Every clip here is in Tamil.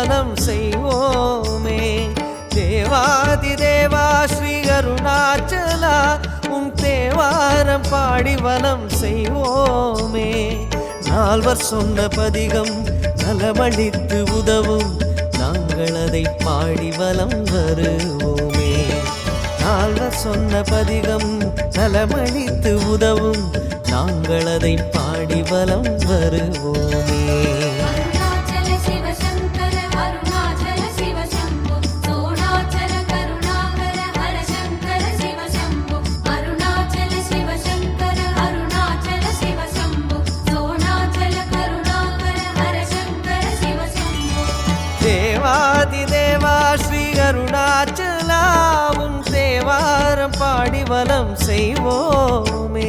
தேவாரம் செய்வோமே. தேவாதி தேவா ஸ்ரீ அருணாச்சலா உம் தேவாரம் பாடி வனம் செய்வோமே. நால்வர் சொன்ன பதிகம் நலமளித்து உதவும். நாங்கள் அதை பாடி வலம் வருவோமே. நால்வர் சொன்ன பதிகம் நலமளித்து உதவும். நாங்கள் அதை பாடி வலம் வருவோமே. கேவலம் செய்வோமே.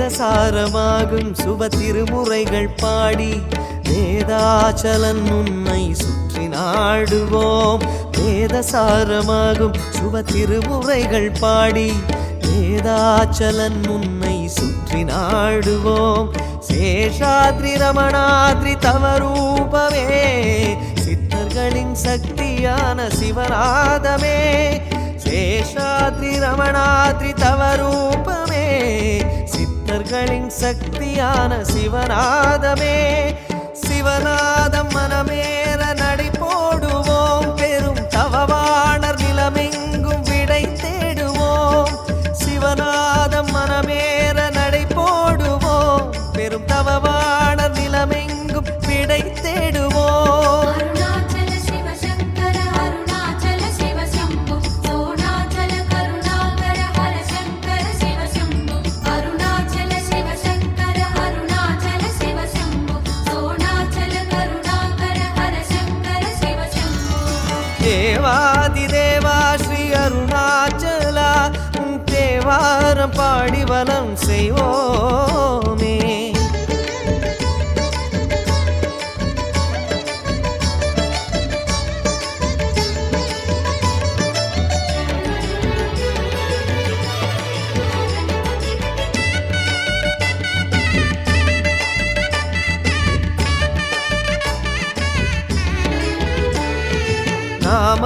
வேதசாரமாகும் சுப திருமுறைகள் பாடி வேதாச்சலன் உன்னை சுற்றி நாடுவோம். வேதசாரமாகும் சுப திருமுறைகள் பாடி. வேதாச்சலன் உன்னை சுற்றி நாடுவோம். சேஷாத்ரி ரமணாத்ரி தவரூபமே. சித்தர்களின் சக்தியான சிவநாதமே. சேஷாத்ரி ரமணாத்ரி தவரூபமே. சித்தர்களின் சக்தியான சிவநாதமே. சிவநாதம் மனமே.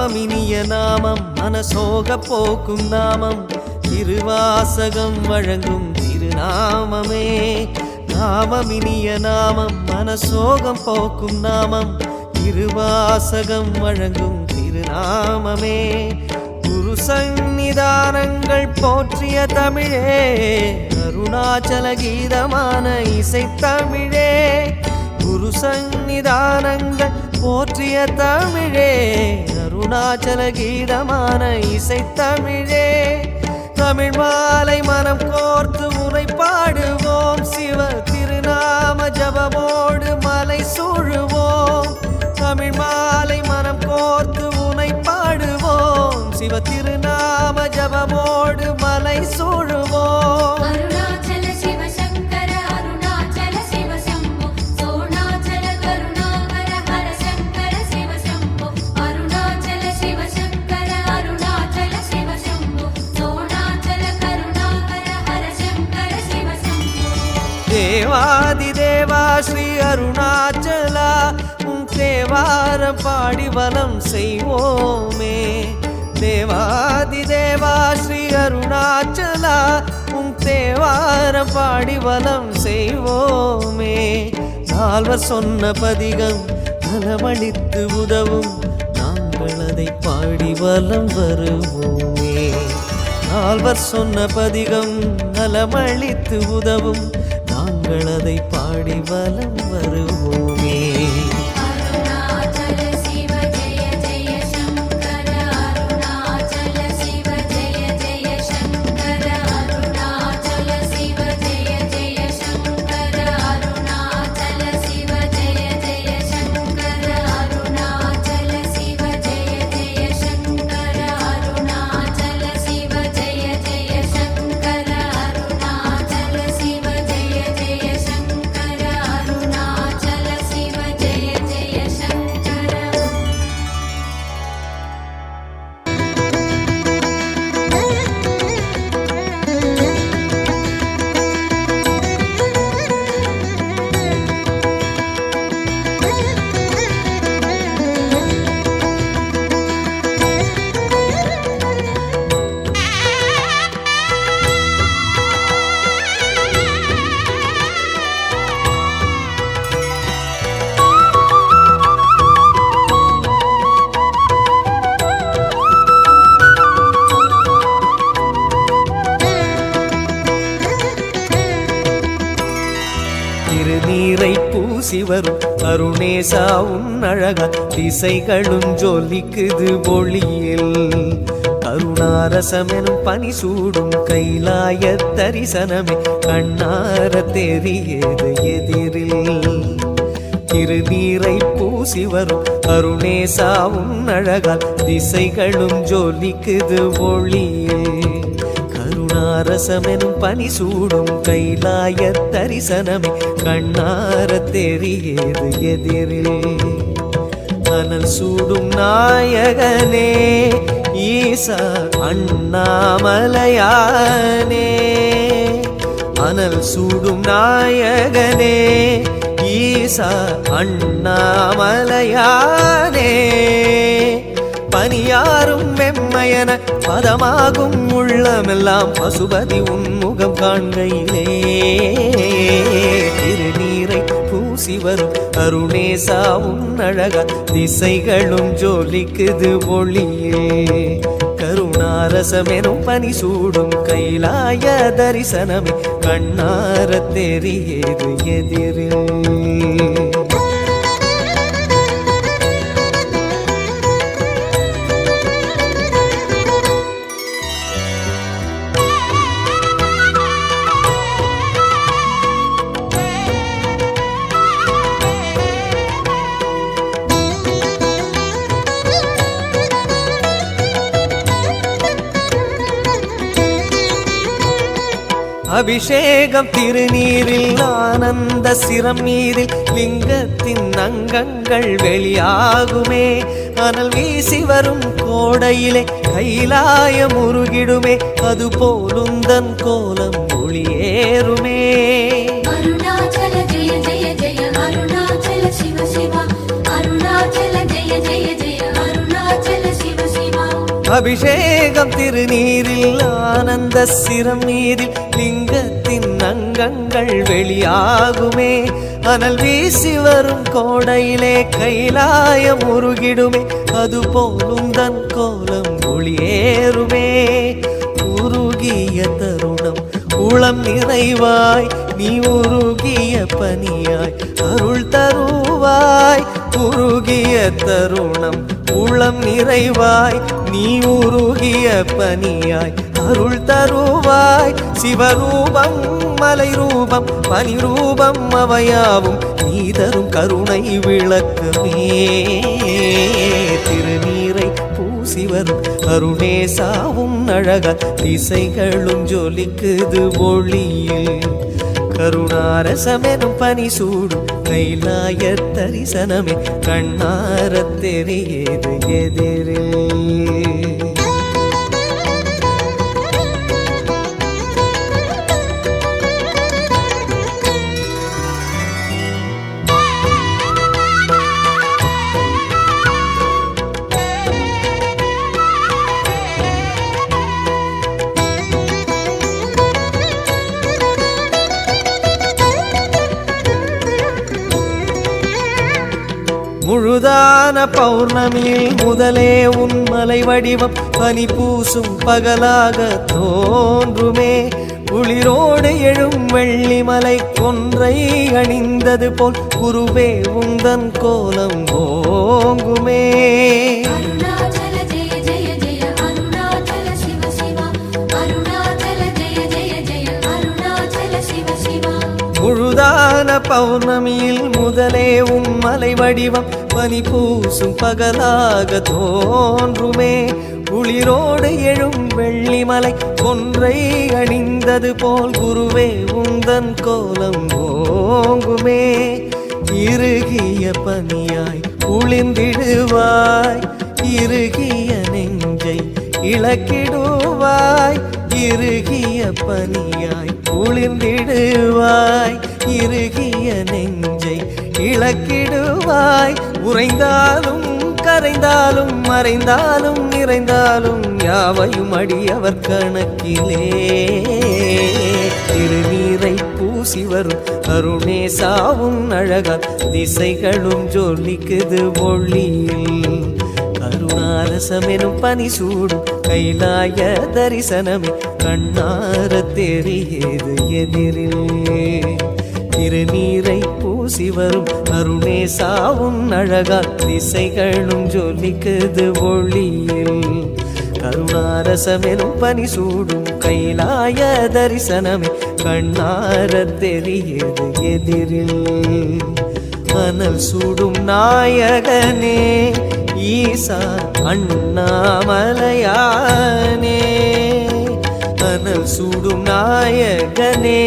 நாமம் இனிய நாமம் மனசோக போக்கும் நாமம் திருவாசகம் வழங்கும் திருநாமமே. நாமம் இனிய நாமம் மனசோகம் போக்கும் நாமம் திருவாசகம் வழங்கும் திருநாமமே. குரு சந்நிதானங்கள் போற்றிய தமிழே அருணாச்சல கீதமான இசை தமிழே. குரு சந்நிதானங்கள் போற்றிய தமிழே அருணாச்சல கீதமான இசை தமிழே தமிழ் மாலை மனம் கோர்த்து உரை பாடுவோம். சிவ திருநாம ஜபமோடு மலை சூழுவோம். தமிழ் மாலை மனம் கோர்த்து உனை பாடுவோம். சிவ திருநாம ஜபமோடு மலை சூழுவோம் ஸ்ரீ அருணாச்சலா உன் தேவாரம் பாடி வலம் செய்வோமே. தேவாதி தேவா ஸ்ரீ அருணாச்சலா உன் தேவாரம் பாடி வலம் செய்வோமே. நால்வர் சொன்ன பதிகம் நலமளித்து உதவும். நாங்கள் அதை பாடி வலம் வருவோமே. நால்வர் சொன்ன பதிகம் நலமளித்து உதவும். நாங்கள் அதை பாடி வலம் வருவோம். அருணேசா உன் அழகா திசைகளும் ஜொலிக்குது ஒளியில். கருணாரசமெனும் பனி சூடும் கைலாய தரிசனமே கண்ணார தெரியது எதிரில். திருநீரை பூசி வரும் அருணேசாவும் அழகால் திசைகளும் ஜொலிக்குது ஒளியே கருணாரசமெனும் பனி சூடும் கைலாய தரிசனமே கண்ணார தெரியது எதிரில். அனல் சூடும் நாயகனே ஈசா அண்ணாமலையானே. அனல் சூடும் நாயகனே ஈசா அண்ணாமலையானே. பனியாரும் வெம்மையன பதமாகும் உள்ளமெல்லாம் பசுபதி உன்முகம் காண்கையிலே. திருநீரை பூசி வரும் அருணேசா அழகா திசைகளும் ஜோலிக்குது ஒளியே. கருணாரசமெனும் பனி சூடும் கைலாய தரிசனமே. கண்ணார தெரியது எதிரில் அபிஷேகம் திருநீரில் ஆனந்த சிரம் நீரில் லிங்கத்தின் அங்கங்கள் வெளியாகுமே. அனல் வீசி வரும் கோடையிலே கைலாயம் உருகிடுமே அது போலுந்தன் கோலம் ஒளியேறுமே. அருணாச்சல ஜெய ஜெய ஜெய அருணாச்சல சிவ சிவா. அருணாச்சல ஜெய ஜெய அபிஷேகம் திருநீரில் ஆனந்த சிரம் நீரில் லிங்கத்தின் அங்கங்கள் வெளியாகுமே. அனல் வீசி வரும் கோடையிலே கைலாயம் உருகிடுமே அது போலும் தன் கோலம் ஒளியேறுமே. உருகிய தருணம் உளம் நிறைவாய் நீ உருகிய பனியாய் அருள் தருவாய். உருகிய தருணம் உளம் நிறைவாய் நீ உருகிய பனியாய் அருள் தருவாய். சிவரூபம் மலை ரூபம் பனி ரூபம் அவையாவும் நீ தரும் கருணை விளக்குமே திருநீரை பூசிவரும் அருணேசாவும் அழக திசைகளும் ஜொலிக்குது ஒளியில். கருணாரசமெனும் பனி சூடும் கைலாய தரிசனமே கண்ணார தெரியது எதிரே. முழுதான பௌர்ணமியில் முதலே உன்மலை வடிவம் பனி பூசும் பகலாக தோன்றுமே. குளிரோடு எழும் வெள்ளிமலை கொன்றை அணிந்தது போல் குருவே உந்தன் கோலம் ஓங்குமே. முழுதான பௌர்ணமியில் முதலே உன் மலை வடிவம் பனி பூசும் பகலாக தோன்றுமே. குளிரோடு எழும் வெள்ளிமலை ஒன்றை அணிந்தது போல் குருவே உந்தன் கோலம் ஓங்குமே. இறுகிய பனியாய் குளிர்ந்திடுவாய் இறுகிய நெஞ்சை இழக்கிடுவாய். இறுகிய பனியாய் குளிர்ந்திடுவாய். இறுகிய நெஞ்சை இழக்கிடுவாய். உறைந்தாலும் கரைந்தாலும் மறைந்தாலும் நிறைந்தாலும் யாவையும் அடியவர் கணக்கிலே. திருநீரை பூசி வரும் அருணேசாவும் அழகா திசைகளும் ஜொலிக்குது ஒளியில். கருணாரசமெனும் பனி சூடும் கைலாய தரிசனமே. கண்ணார தெரியது எதிரில். திருநீரை பூசி வரும் அருணேசாவும் அழகால் திசைகளும் ஜொலிக்குது ஒளியில். கருணாரசமெனும் பனி சூடும் கைலாய தரிசனமே. கண்ணார தெரியுது எதிரில். மணல் சூடும் நாயகனே ஈசா அண்ணாமலையானே. அனல் சூடும் நாயகனே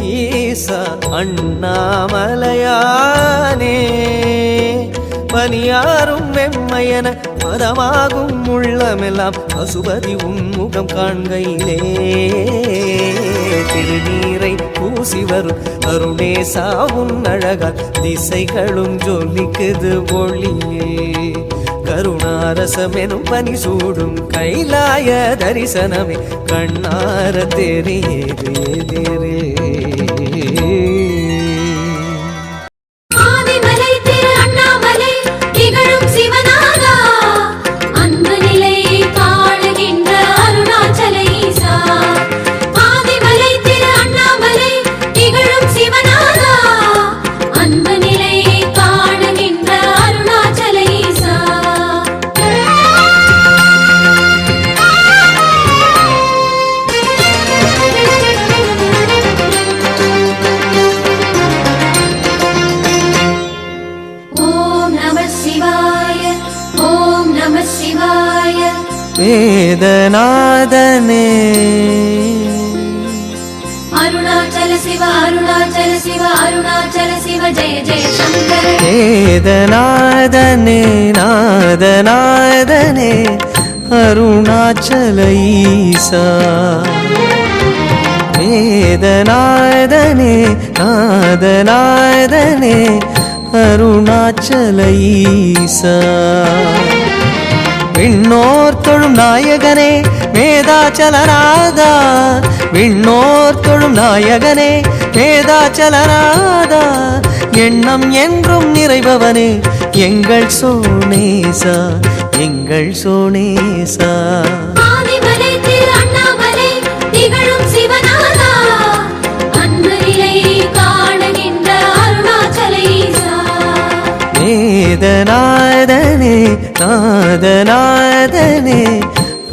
ஈசா அண்ணாமலையானே. பனியாரும் வெம்மையன பதமாகும் உள்ளமெல்லாம் பசுபதி உன்முகம் காண்கையிலே. திருநீரை பூசி வரும் அருணேசா உன் அழகால் திசைகளும் ஜொலிக்குது ஒளியே. கருணாரசமெனும் பனி சூடும் கைலாய தரிசனமே. கண்ணார தெரியுது வேதநாதனே அருணாச்சல சிவ அருணாச்சல சிவ அருணாச்சல சிவ ஜெய ஜெய சங்கர. வேதநாதனே நாதநாதனே அருணாச்சல ஈசா. வேதநாதனே நாதநாதனே அருணாச்சல ஈசா. விண்ணோர் தொழும் நாயகனே வேதாச்சலநாதா விண்ணோர் தொழும் நாயகனே வேதாச்சலநாதா எண்ணம் என்றும் நிறைபவனே எங்கள் சோனேசா எங்கள் சோனேசா. ஆதிமலை நாதனே நாதநாதனே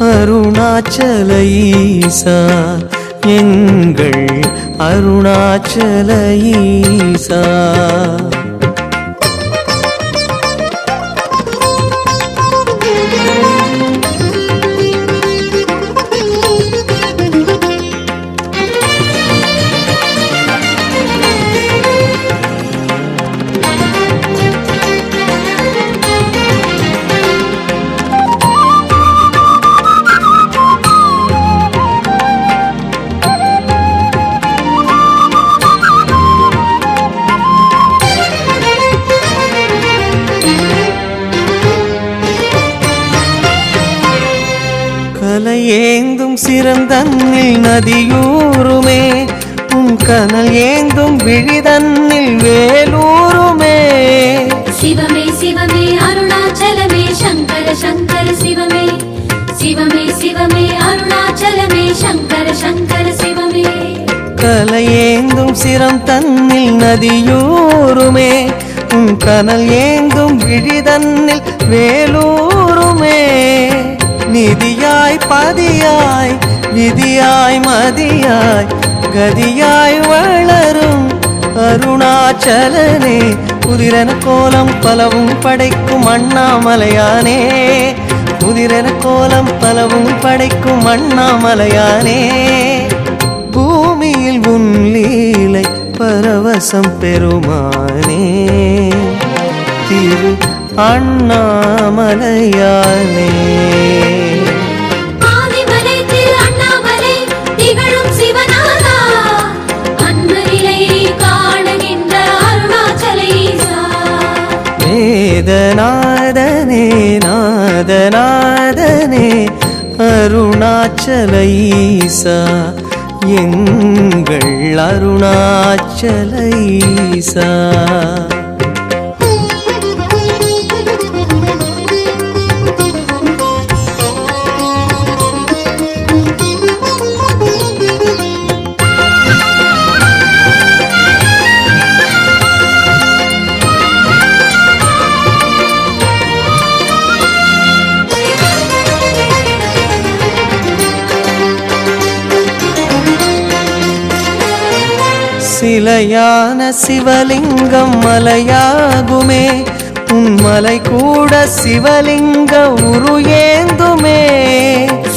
அருணாச்சல ஈசா எங்கள் அருணாச்சல ஈசா. விழிதன்னில் வேலூருமே. சிவமே சிவமே அருணாச்சலமே சங்கர சங்கர சிவமே. சிவமே சிவமே அருணாச்சலமே சங்கர சங்கர சிவமே. கலையேந்தும் சிரம் தன்னில் நதியூருமே. உன் கனல் ஏந்தும் விழிதன்னில் வேலூருமே. நிதியாய் பதியாய் விதியாய் மதியாய் கதியாய் வளரும் அருணாச்சலனே குதிரன கோலம் பலவும் படைக்கும் அண்ணாமலையானே. குதிரன கோலம் பலவும் படைக்கும் அண்ணாமலையானே. பூமியில் உன் லீலை பரவசம் பெருமானே திரு அண்ணாமலையானே. வேதநாதனே நாதநாதனே அருணாச்சல ஈசா எங்கள் அருணாச்சல ஈசா. சிலையான சிவலிங்கம் மலையாகுமே. உன் மலை கூட சிவலிங்க உரு ஏந்துமே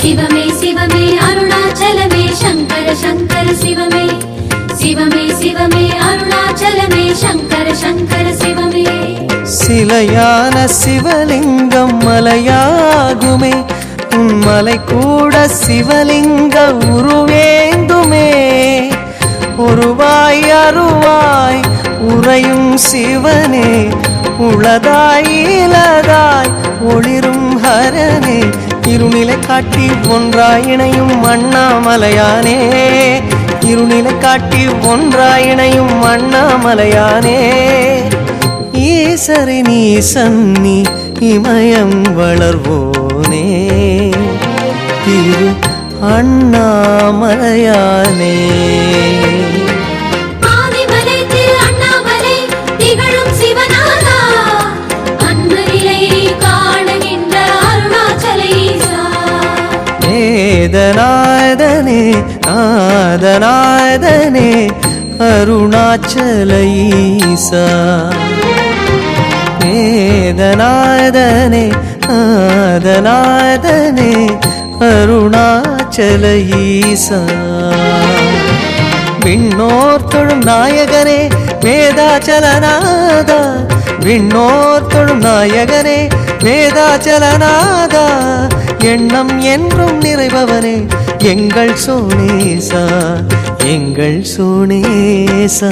சிவமே சிவமே அருணாச்சலமே சங்கர சங்கர சிவமே. சிவமே சிவமே அருணாச்சலமே சங்கர சங்கர சிவமே. சிலையான சிவலிங்கம் மலையாகுமே. உன் மலை கூட சிவலிங்க உருவேந்துமே. உருவாய் அருவாய் உறையும் சிவனே உளதாய் இலதாய் ஒளிரும் ஹரனே. இருநிலை காட்டி ஒன்றாய் இணையும் அண்ணாமலையானே. இருநிலை காட்டி ஒன்றாய் இணையும் அண்ணாமலையானே. ஈசரி நீ சன்னி இமயம் வளர்வோனே. திரு அண்ணாமலையானே. வேதநாதனே நாதநாதனே அருணாச்சல ஈசா வேதநாதனே நாதநாதனே அருணாச்சல ஈசா. விண்ணோர் தொழும் நாயகனே வேதாச்சலநாதா. விண்ணோர் தொழும் நாயகனே வேதாச்சலநாதா. எண்ணம் என்றும் நிறைபவனே எங்கள் சோனேசா எங்கள் சோனேசா.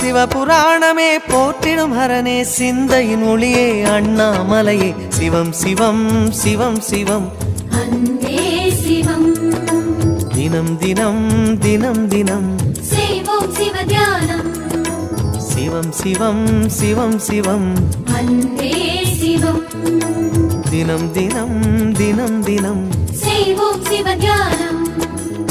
சிவபுராணமே போற்றிடும் ஹரனே சிந்தையின் ஒளியே அண்ணாமலையே. சிவம் சிவம் சிவம் சிவம். தினம் தினம் தினம் தினம். சிவம் சிவம் சிவம் சிவம் தினம் தினம் தினம் தினம். சிவ தியானம்.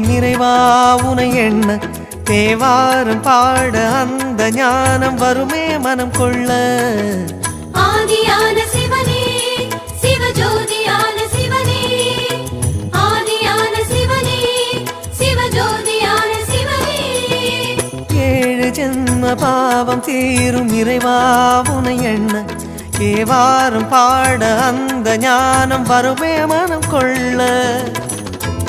தீரும் இறைவா உனை எண்ண தேவாரம் பாட அந்த ஞானம் வருமே மனம் கொள்ள. ஆதியான சிவனே சிவஜோதியான சிவனே ஆதியான சிவனே சிவஜோதியான சிவனே. ஏழு ஜென்ம பாவம் தீரும் இறைவா உனை எண்ண தேவாரம் பாட அந்த ஞானம் வருமே மனம் கொள்ள.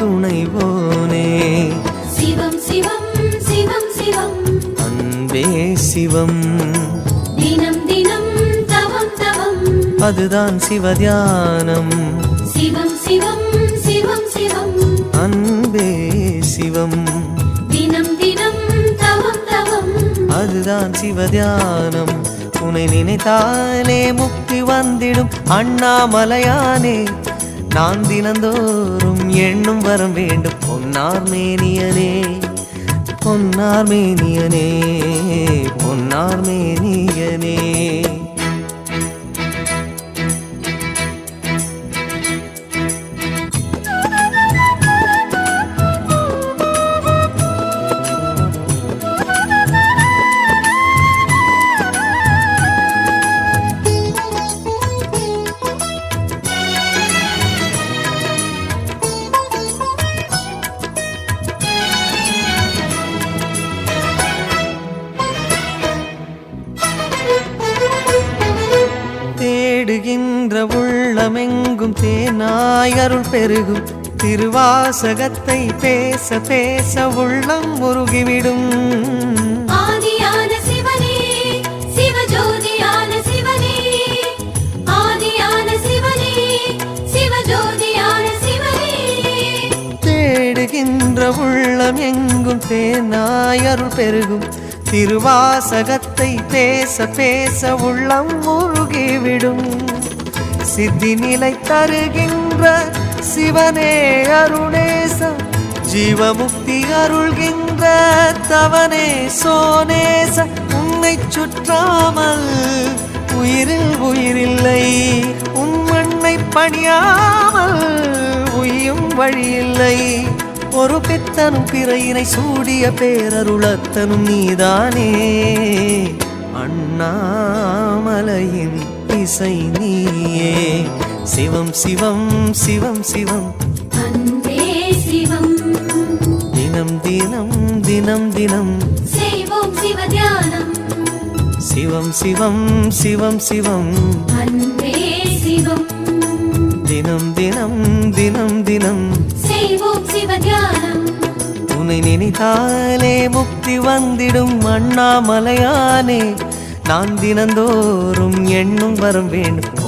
துணைவோனே சிவம் சிவம் சிவம் சிவம். அன்பே சிவம். தினம் தினம் தவம் தவம். அதுதான் சிவதியானம் சிவம் சிவம் சிவம் சிவம். அன்பே சிவம். தினம் தினம் தவம் தவம். அதுதான் சிவதியானம் உன்னை நினைத்தாலே முக்தி வந்திடும் அண்ணாமலையானே. நான் தினந்தோறும் எண்ணும் வரம் வேண்டும். பொன்னார் மேனியனே பொன்னார் அருள் பெருகும். திருவாசகத்தை பேச பேச உள்ளம் முருகிவிடும். தேடுகின்ற உள்ளம் எங்கும் தேனாய் அருள் பெருகும். திருவாசகத்தை பேச பேச உள்ளம் முருகிவிடும். சித்தி நிலை தருகின்ற சிவனே அருணேச ஜீவமுக்தி அருள்கின்ற தவனே சோனேச உன்னை சுற்றாமல் உயிரில் உயிரில்லை உன் மண்ணை பணியாமல் உயும் வழியில்லை. ஒரு பித்தனும் பிறையினை சூடிய பேரருளத்தனும் நீதானே. அண்ணாமலையின் இசை நீயே. சிவம் சிவம் சிவம் சிவம். தினம் தினம் தினம் தினம். சிவம் சிவம் சிவம் சிவம் தினம் தினம் தினம் தினம். உன்னை நினைத்தாலே முக்தி வந்திடும் அண்ணாமலையானே. நான் தினந்தோறும் எண்ணும் வரம் வேண்டும்?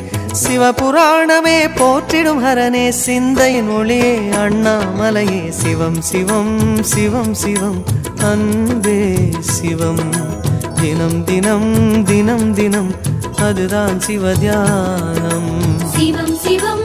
சிவபுராணமே போற்றிடும் ஹரனே சிந்தையின் ஒளியே அண்ணாமலையே. சிவம் சிவம் சிவம் சிவம் அன்பே சிவம். தினம் தினம் தினம் தினம் அதுதான் சிவ தியானம். சிவம் சிவம்